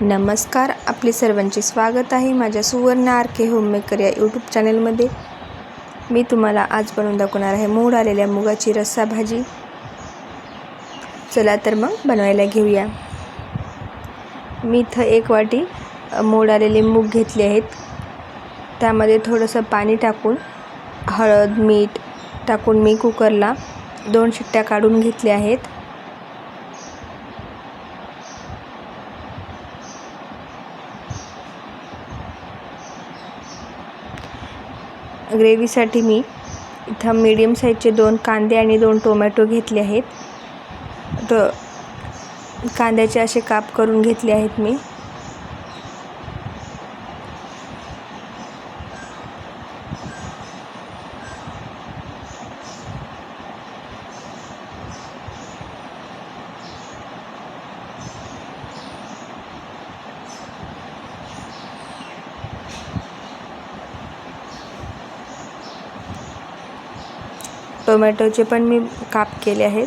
नमस्कार आपले सर्वांचे स्वागत आहे माझ्या सुवर्ण आर के होममेकर या यूट्यूब चॅनलमध्ये मी तुम्हाला आज बनवून दाखवणार आहे मोड आलेल्या मुगाची रस्सा भाजी. चला तर मग बनवायला घेऊया. मी इथं एक वाटी मोड आलेले मूग घेतले आहेत. त्यामध्ये थोडंसं पाणी टाकून हळद मीठ टाकून मी कुकरला दोन शिट्ट्या काढून घेतल्या आहेत. ग्रेव्हीसाठी मी इथं मीडियम साईजचे दोन कांदे आणि दोन टोमॅटो घेतले आहेत. तर कांद्याचे असे काप करून घेतले आहेत मी. टोमॅटोचे पण मी काप केले आहेत.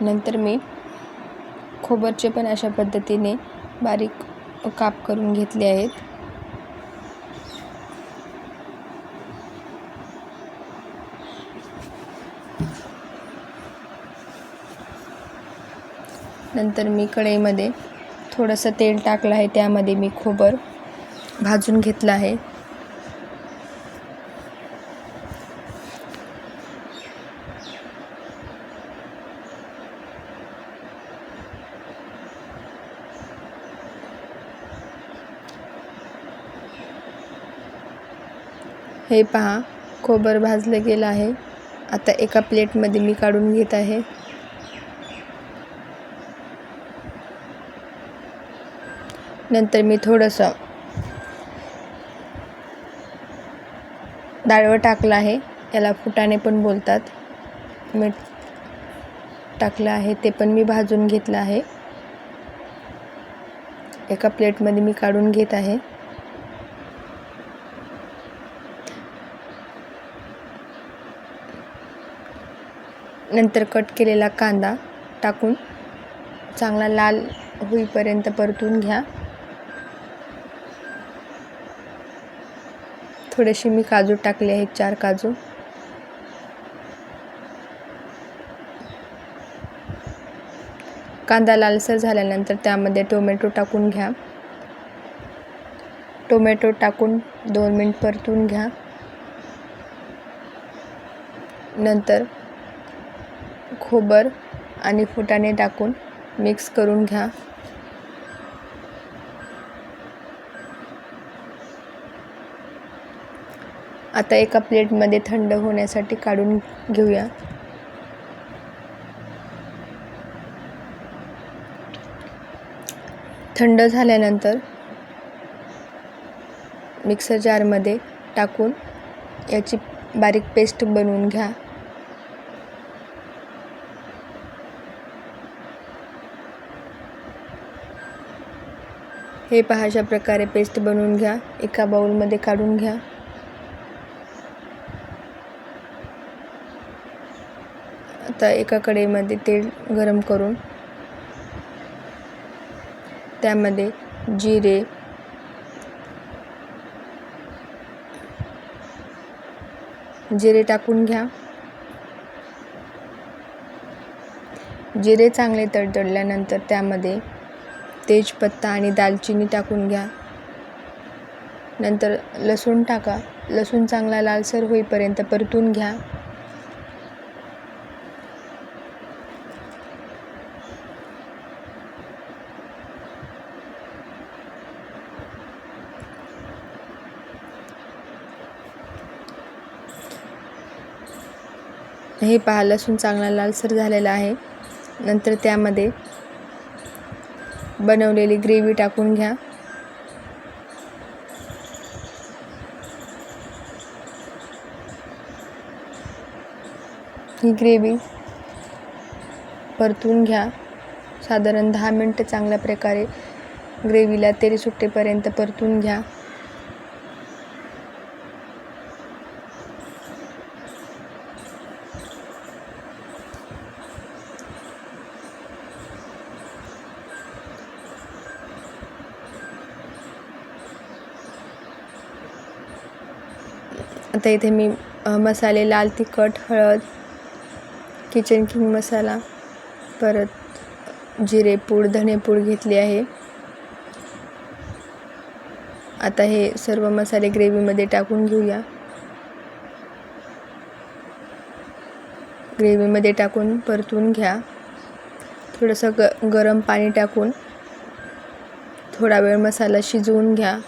नंतर मी खोबरचे पण अशा पद्धतीने बारीक काप करून घेतले आहेत. नंतर मी कढईमध्ये थोडंसं तेल टाकलं आहे त्यामध्ये मी खोबर भाजून घेतलं आहे. हे पहा खोबर भाजलं गेलं आहे. आता एका प्लेटमध्ये मी काढून घेत आहे. नंतर मी थोडंसं डाळवं टाकलं आहे. याला फुटाणे पण बोलतात. मीठ टाकलं आहे. ते पण मी भाजून घेतलं आहे. एका प्लेटमध्ये मी काढून घेत आहे. नंतर कट केलेला कांदा टाकून चांगला लाल होईपर्यंत परतून घ्या. थोडेसे मी काजू टाकले आहेत चार काजू. कांदा लालसर झाल्यानंतर त्यामध्ये टोमॅटो टाकून घ्या. टोमॅटो टाकून दोन मिनिट परतून घ्या. नंतर खोबर आणि फुटाणे टाकून मिक्स करून घ्या. आता एका प्लेटमध्ये थंड होण्यासाठी काढून घेऊया. थंड झाल्यानंतर मिक्सर जारमध्ये टाकून याची बारीक पेस्ट बनवून घ्या. हे पहा अशा प्रकारे पेस्ट बनवून घ्या. एका बाऊलमध्ये काढून घ्या. आता एका कढईमध्ये तेल गरम करून त्यामध्ये जिरे जिरे टाकून घ्या. जिरे चांगले तडतडल्यानंतर त्यामध्ये तेजपत्ता आणि दालचिनी टाकून घ्या. नंतर लसूण टाका. लसूण चांगला लालसर होईपर्यंत परतून घ्या. हे पहा लसूण चांगला लालसर झालेला आहे. नंतर त्यामध्ये बनवलेली ग्रेव्ही टाकून घ्या. ही ग्रेव्ही परतून घ्या. साधारण दहा मिनटं चांगल्या प्रकारे ग्रेव्हीला तेल सुट्टेपर्यंत परतून घ्या. आता इथे मी मसाले लाल तिखट हळद किचन किंग मसाला परत जिरेपूड धनेपूड घेतली आहे. आता हे सर्व मसाले ग्रेव्हीमध्ये टाकून घेऊया. ग्रेव्हीमध्ये टाकून परतून घ्या. थोडंसं ग गरम पाणी टाकून थोडा वेळ मसाला शिजवून घ्या.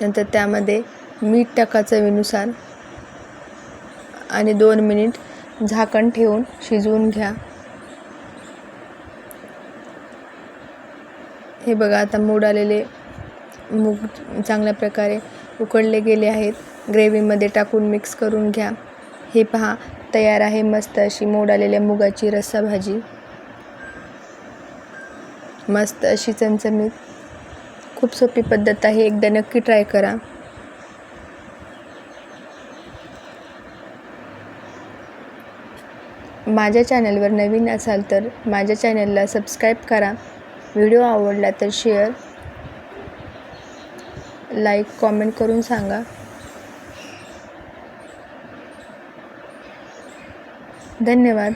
नंतर त्यामध्ये मीठ टाका चवीनुसार. आणि दोन मिनिट झाकण ठेवून शिजवून घ्या. हे बघा आता मूड आलेले मूग चांगल्या प्रकारे उकडले गेले आहेत. ग्रेव्हीमध्ये टाकून मिक्स करून घ्या. हे पहा तयार आहे मस्त अशी मोड आलेल्या मुगाची रस्सा भाजी. मस्त अशी चमचमीत. खूप सोपी पद्धत आहे एकदा नक्की ट्राय करा. माझ्या चॅनलवर नवीन असाल तर माझ्या चॅनलला सबस्क्राईब करा. व्हिडिओ आवडला तर शेअर लाईक कॉमेंट करून सांगा. धन्यवाद.